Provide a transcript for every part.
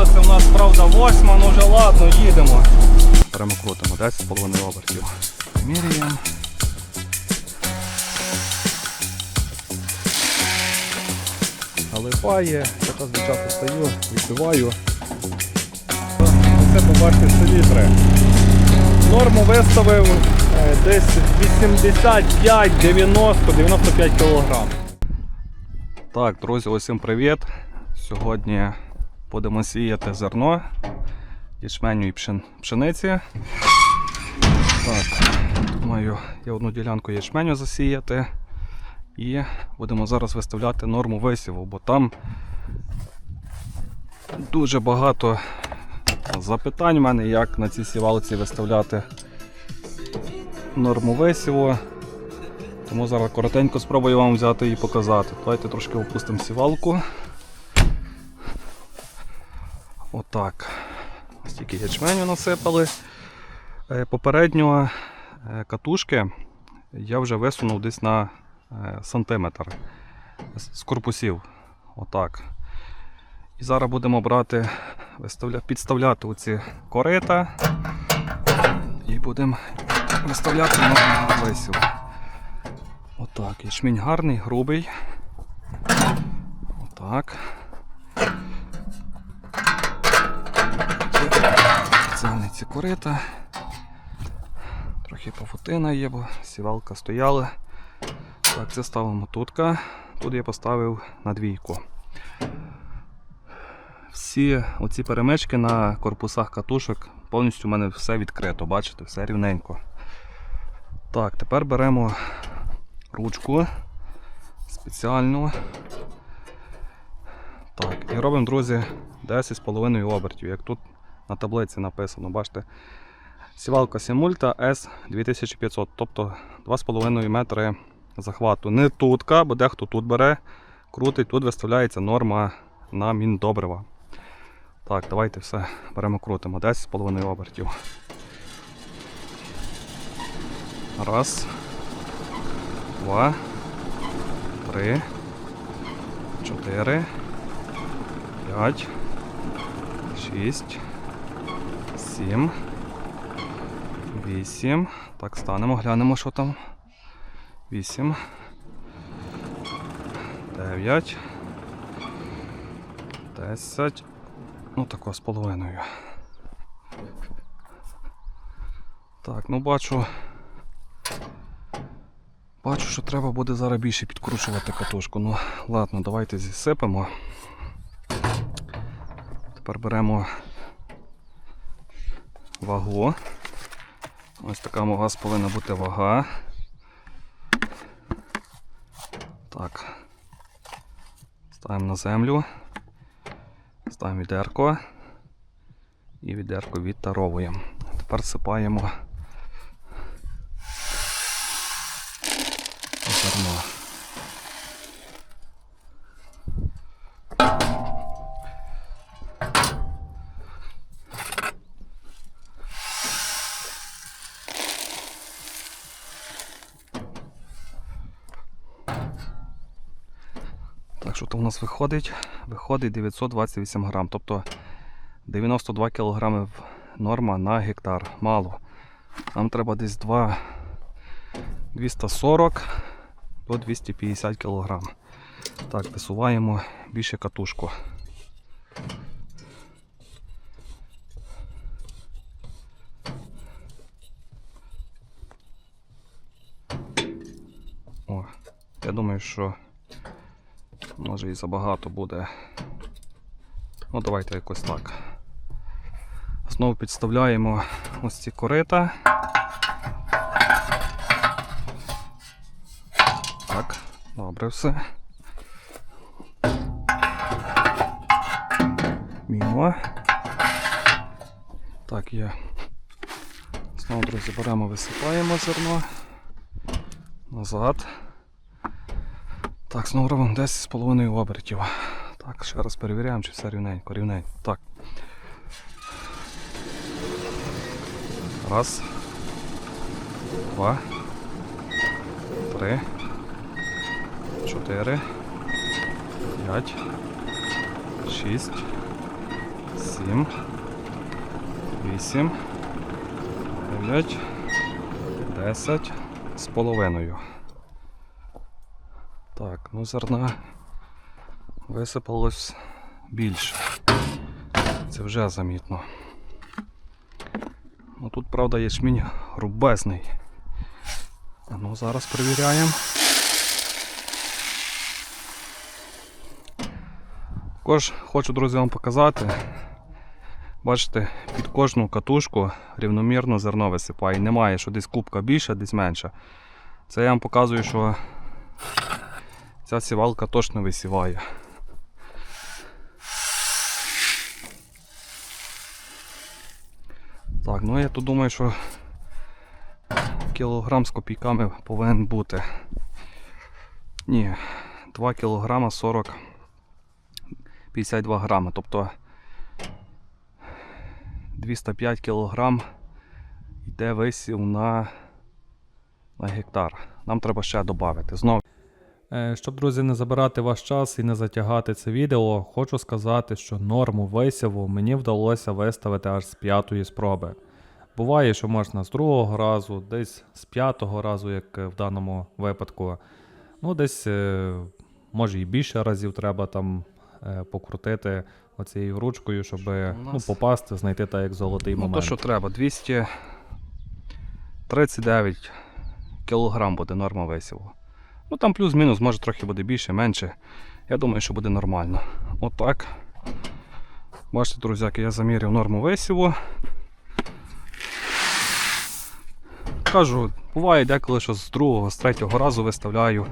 робота, це в нас правда восьма, ну вже ладно, їдемо. Беремо крутимо 10,5 обертів. Міряємо. Налипає, якраз дівчата стою, відбиваю. Це побачите селітри. Норму виставив е, десь 85, 90, 95 кг. Так, друзі, усім привіт. Сьогодні будемо сіяти зерно ячменю і пшен- пшениці. Так, маю я одну ділянку ячменю засіяти. І будемо зараз виставляти норму висіву, бо там дуже багато запитань в мене, як на цій сівалці виставляти норму висіву. Тому зараз коротенько спробую вам взяти і показати. Давайте трошки опустимо сівалку. Отак. Ось ячменю насипали. Е, Попередньо е, катушки я вже висунув десь на е, сантиметр з корпусів. Отак. І зараз будемо брати, підставляти оці корита і будемо виставляти на висів. Отак. Ячмінь гарний, грубий. Отак. Ці корита. Трохи пафутина є, бо сівалка стояла. Так, це ставимо тутка. Тут я поставив на двійку. Всі оці перемички на корпусах катушок повністю у мене все відкрито, бачите, все рівненько. Так, тепер беремо ручку спеціальну. Так, і робимо, друзі, 10,5 обертів, як тут на таблиці написано, бачите. Сівалка Simulta S2500, тобто 2,5 метри захвату. Не тутка, бо дехто тут бере, крутить, тут виставляється норма на міндобрива. Так, давайте все беремо крутимо. 10,5 обертів. Раз. Два. Три. Чотири. П'ять. Шість. Сім. Вісім. Так, станемо, глянемо, що там. Вісім. Дев'ять. Десять. Ну, тако з половиною. Так, ну бачу. Бачу, що треба буде зараз більше підкручувати катушку. Ну, ладно, давайте зісипемо. Тепер беремо вагу. Ось така у вас повинна бути вага. Так. Ставимо на землю. Ставимо відерко. І відерко відтаровуємо. Тепер сипаємо зерно. У нас виходить? Виходить 928 грам, тобто 92 кг норма на гектар. Мало. Нам треба десь 2 240 до 250 кг. Так, висуваємо більше катушку. Я думаю, що може і забагато буде. Ну, давайте якось так. Знову підставляємо ось ці корита. Так, добре все. Мімо. Так, є. Знову, друзі, беремо, висипаємо зерно. Назад. Так, знову робимо 10,5 обертів. Так, ще раз перевіряємо, чи все рівненько, рівненько. Так. Раз. Два. Три. Чотири. П'ять. Шість. сім, вісім, дев'ять, десять з половиною. Ну зерна висипалось більше. Це вже замітно. Ну тут, правда, ячмінь грубезний. А ну зараз перевіряємо. Також хочу, друзі, вам показати. Бачите, під кожну катушку рівномірно зерно висипає. Немає, що десь кубка більша, десь менша. Це я вам показую, що ця сівалка точно висіває. Так, ну я тут думаю, що кілограм з копійками повинен бути. Ні, 2 кілограма 40 52 грами, тобто 205 кілограм йде висів на, на гектар. Нам треба ще додати. Знову. Е, Щоб, друзі, не забирати ваш час і не затягати це відео, хочу сказати, що норму висіву мені вдалося виставити аж з п'ятої спроби. Буває, що можна з другого разу, десь з п'ятого разу, як е, в даному випадку. Ну, десь, е, може, і більше разів треба там покрутити оцією ручкою, щоб ну, попасти, знайти так як золотий Ну, момент. то, що треба, 239 кілограм буде норма висіву. Ну там плюс-мінус, може трохи буде більше, менше. Я думаю, що буде нормально. Отак. Бачите, друзяки, я заміряв норму висіву. Кажу, буває деколи, що з другого, з третього разу виставляю.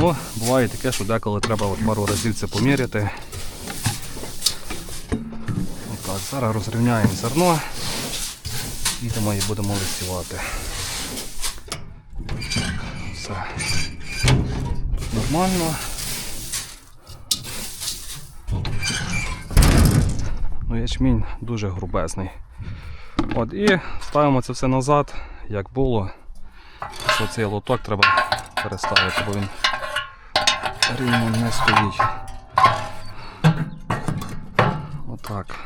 Ну, буває таке, що деколи треба от пару разів це поміряти. Отак, зараз розрівняємо зерно. І будемо висівати. Все. Нормально. Ну, ячмінь дуже грубезний. От, і ставимо це все назад, як було. Що цей лоток треба переставити, бо він рівно не стоїть. Отак.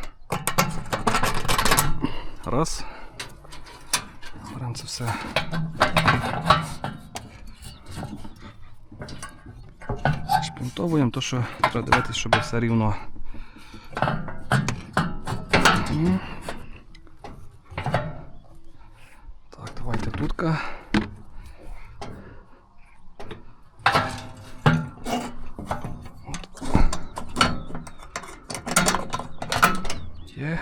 Раз. Беремо це все. Шпінтовуємо, то що треба дивитися, щоб все рівно. М. Так, давайте тутка. От. Є.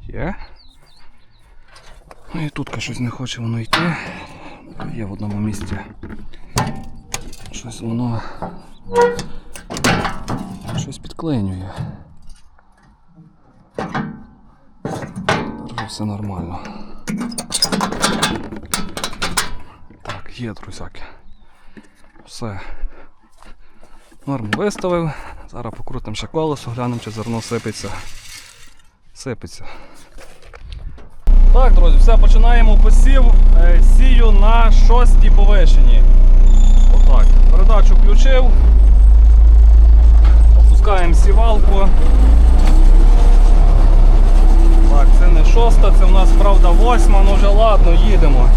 Є. Ну і тут щось не хоче воно йти. Є в одному місці. Щось воно щось підклинює. Все нормально. Так, є, друзяки. Все. Норму виставив. Зараз покрутимо ще колесо, глянемо, чи зерно сипеться. Сипеться. Так, друзі, все, починаємо посів. Е, Сію на шостій повишенні. Отак. Передачу включив. Опускаємо сівалку. Так, це не шоста, це в нас правда восьма, ну вже ладно, їдемо.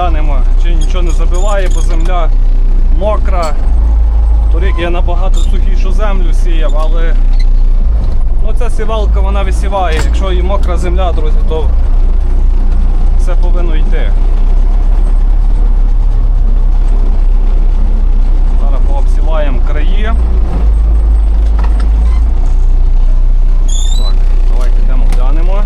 льда нема, чи нічого не забиває, бо земля мокра. Торік я набагато сухішу землю сіяв, але ну, ця сівалка вона висіває. Якщо і мокра земля, друзі, то все повинно йти. Зараз пообсіваємо краї. Так, Давайте йдемо глянемо.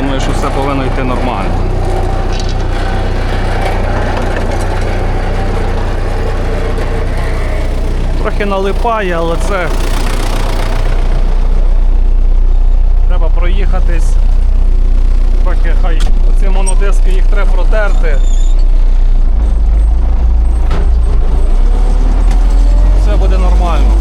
думаю, що все повинно йти нормально. Трохи налипає, але це треба проїхатись, трохи хай оці монодиски їх треба протерти. Все буде нормально.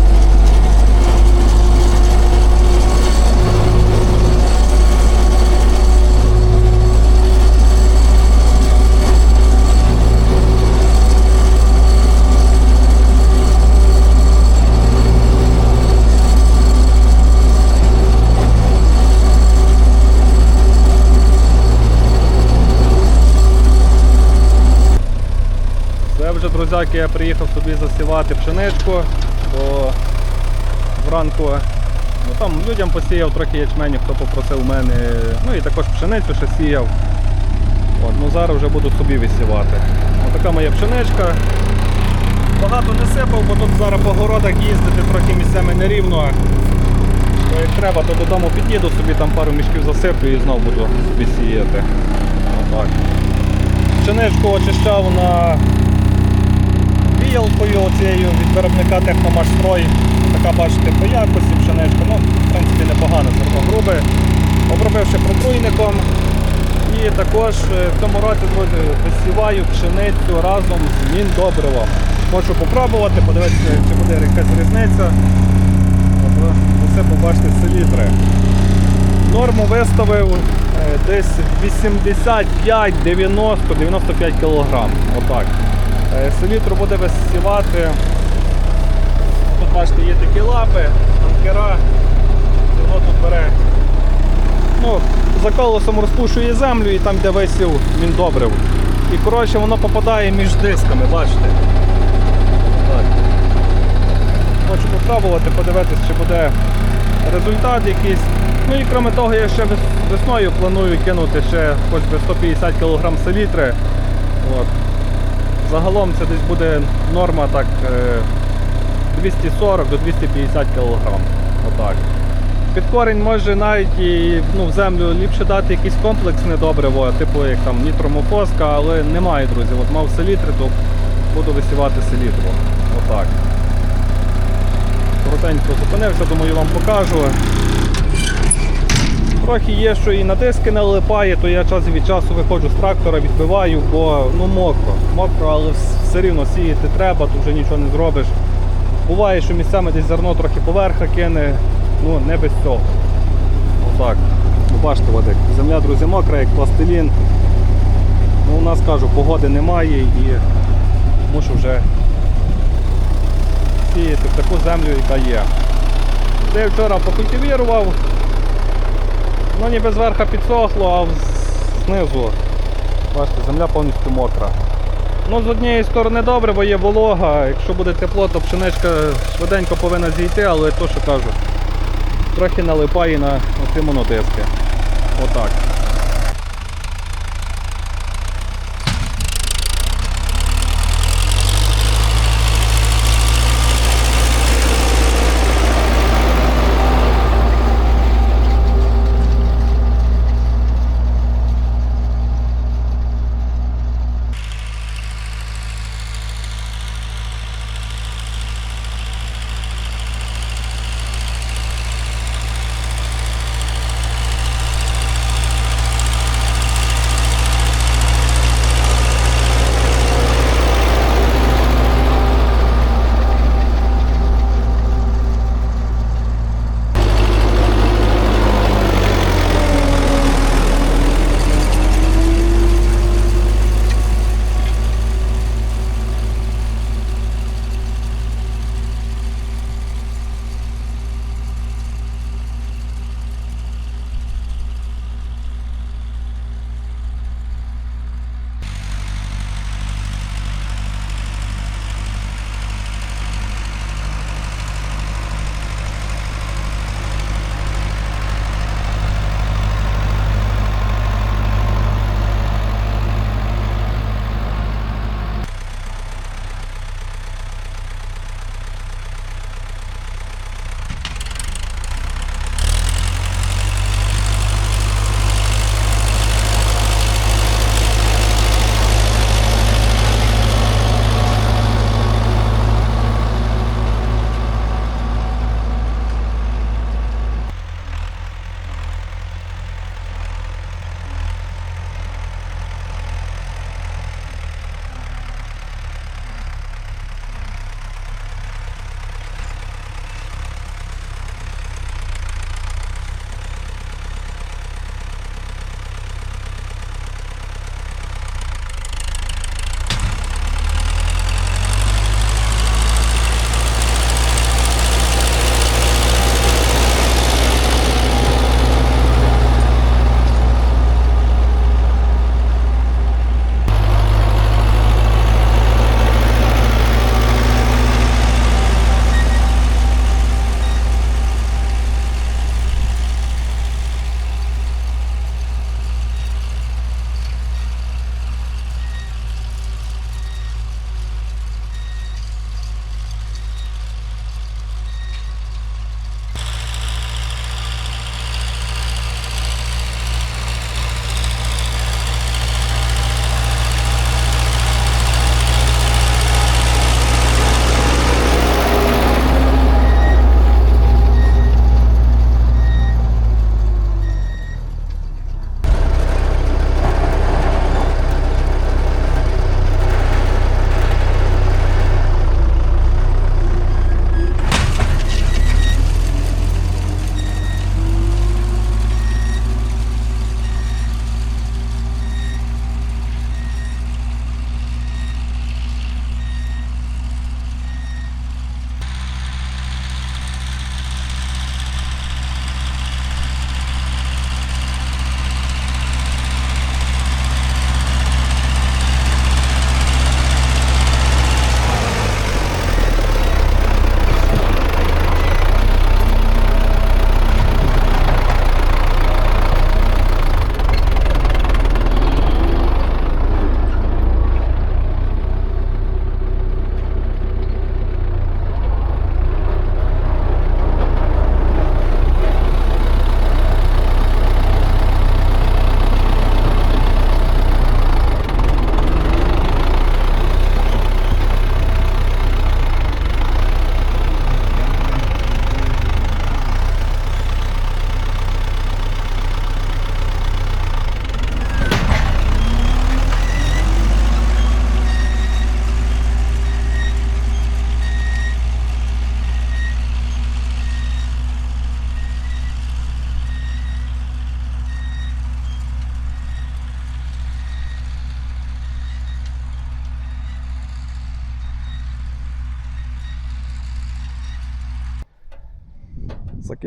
Друзяки, я приїхав собі засівати пшеничку, бо вранку ну, там людям посіяв трохи ячменю, хто попросив мене, ну і також пшеницю ще сіяв. От, ну Зараз вже буду собі висівати. Ось така моя пшеничка. Багато не сипав, бо тут зараз по городах їздити трохи місцями нерівно. То як треба, то додому під'їду, собі там пару мішків засиплю і знову буду собі сіяти. Пшеничку очищав на віялкою оцією від виробника Техномашстрой. Така, бачите, по якості пшеничка. Ну, в принципі, непогане зерно грубе. Обробивши протруйником. І також е, в цьому році, друзі, висіваю пшеницю разом з міндобривом. Хочу попробувати, подивитися, чи буде якась різниця. Все побачите селітри. Норму виставив е, десь 85, 90, 95 кг. Отак. Е, Селітру буде висівати. Тут бачите, є такі лапи, анкера. Воно тут бере. Ну, за колесом розпушує землю і там, де висів, він добрив. І коротше воно попадає між дисками, бачите. Хочу попробувати, подивитися, чи буде результат якийсь. Ну і крім того, я ще весною планую кинути ще хоч би 150 кг селітри. От. Загалом це десь буде норма так е, 240 до 250 кг. Отак. Під корінь може навіть і ну, в землю ліпше дати якийсь комплексне добриво, типу як там нітромофоска, але немає, друзі. От мав селітри, то буду висівати селітру. Отак. Коротенько зупинився, думаю, вам покажу. Трохи є, що і на диски налипає, то я час від часу виходжу з трактора, відбиваю, бо ну мокро. Мокро, але все рівно сіяти треба, тут вже нічого не зробиш. Буває, що місцями десь зерно трохи поверха кине, ну не без цього. Отак. Ну, бачите, як земля, друзі, мокра, як пластилін. Ну, у нас кажу, погоди немає і мушу вже сіяти в таку землю, яка є. Це я вчора покультивірував. Ну ніби зверху підсохло, а знизу, бачите, земля повністю мокра. Ну, з однієї сторони добре, бо є волога. Якщо буде тепло, то пшеничка швиденько повинна зійти, але то, що кажу, трохи налипає на оці монодиски. Отак.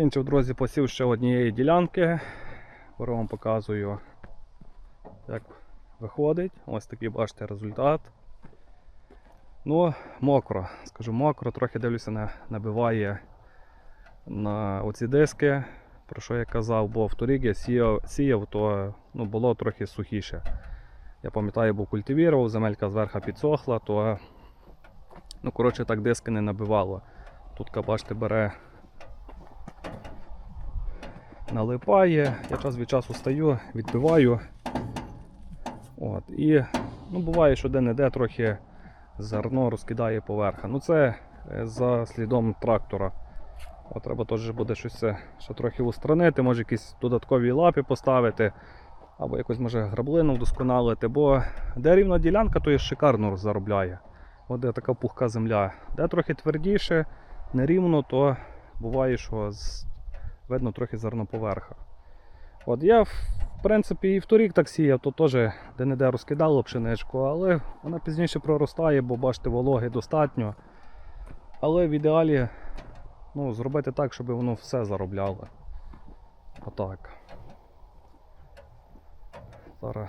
Закінчив, друзі, посів ще однієї ділянки. Беру вам показую, як виходить. Ось такий бачите результат. Ну, мокро, скажу мокро, трохи дивлюся, на, набиває на оці диски, про що я казав, бо в торік я сіяв, сіяв то ну, було трохи сухіше. Я пам'ятаю, був культивірував, земелька зверху підсохла, то ну, коротше, так диски не набивало. Тут, бачите, бере налипає, я час від часу стаю, відбиваю. От, і ну, буває, що де-не-де трохи зерно розкидає поверха. Ну це е, за слідом трактора. От, треба теж буде щось це ще трохи устранити, може якісь додаткові лапи поставити, або якось може граблину вдосконалити, бо де рівна ділянка, то і шикарно заробляє. От де така пухка земля. Де трохи твердіше, нерівно, то буває, що з... видно трохи зерно поверха. От я, в принципі, і в торік так сіяв, то теж де-не-де розкидало пшеничку, але вона пізніше проростає, бо бачите, вологи достатньо. Але в ідеалі ну, зробити так, щоб воно все заробляло. Отак. Зараз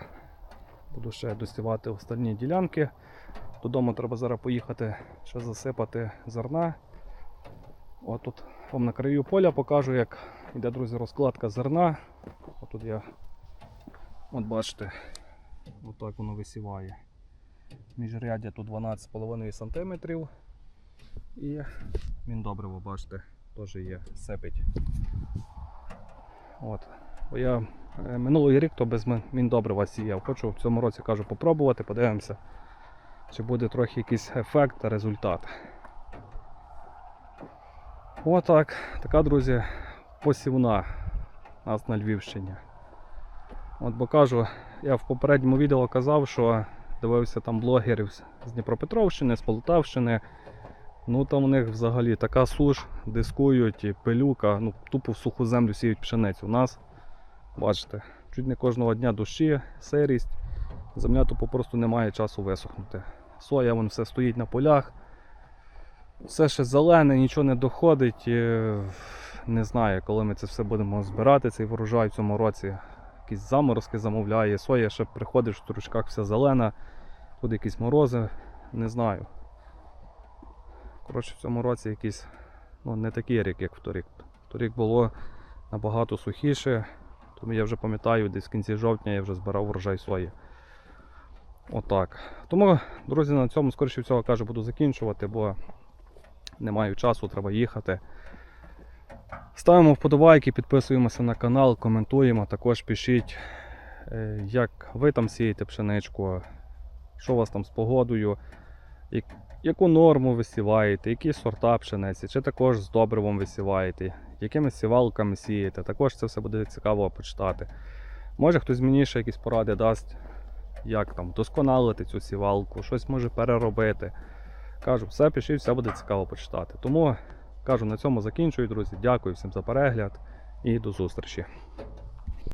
буду ще досівати останні ділянки. Додому треба зараз поїхати ще засипати зерна. От вам на краю поля покажу, як йде, друзі, розкладка зерна. От тут я, от бачите, отак воно висіває. Міжряддя тут 12,5 см. І він добре, ви бачите, теж є, сипить. От. Я е, минулий рік то без міндобрива сіяв. Хочу в цьому році кажу попробувати, подивимося, чи буде трохи якийсь ефект та результат. Отак, така, друзі, посівна у нас на Львівщині. От бо кажу, я в попередньому відео казав, що дивився там блогерів з Дніпропетровщини, з Полтавщини. Ну там у них взагалі така суш, дискують, і пилюка, ну тупо в суху землю сіють пшеницю. У нас, бачите, чуть не кожного дня дощі, сирість. Земля тупо просто не має часу висохнути. Соя вон все стоїть на полях. Все ще зелене, нічого не доходить. Не знаю, коли ми це все будемо збирати, цей врожай в цьому році. Якісь заморозки замовляє, соя ще приходить в стручках вся зелена, тут якісь морози, не знаю. Коротше, в цьому році якийсь ну, не такий рік, як в торік. Торік було набагато сухіше, тому я вже пам'ятаю, десь в кінці жовтня я вже збирав врожай сої. Отак. Тому, друзі, на цьому, скоріше всього, кажу, буду закінчувати, бо не маю часу, треба їхати. Ставимо вподобайки, підписуємося на канал, коментуємо. Також пишіть, е, як ви там сієте пшеничку, що у вас там з погодою, яку норму висіваєте, які сорта пшениці, чи також з добривом висіваєте, якими сівалками сієте. Також це все буде цікаво почитати. Може хтось мені ще якісь поради дасть, як там вдосконалити цю сівалку, щось може переробити. Кажу, все пиши, все буде цікаво почитати. Тому кажу, на цьому закінчую, друзі. Дякую всім за перегляд і до зустрічі.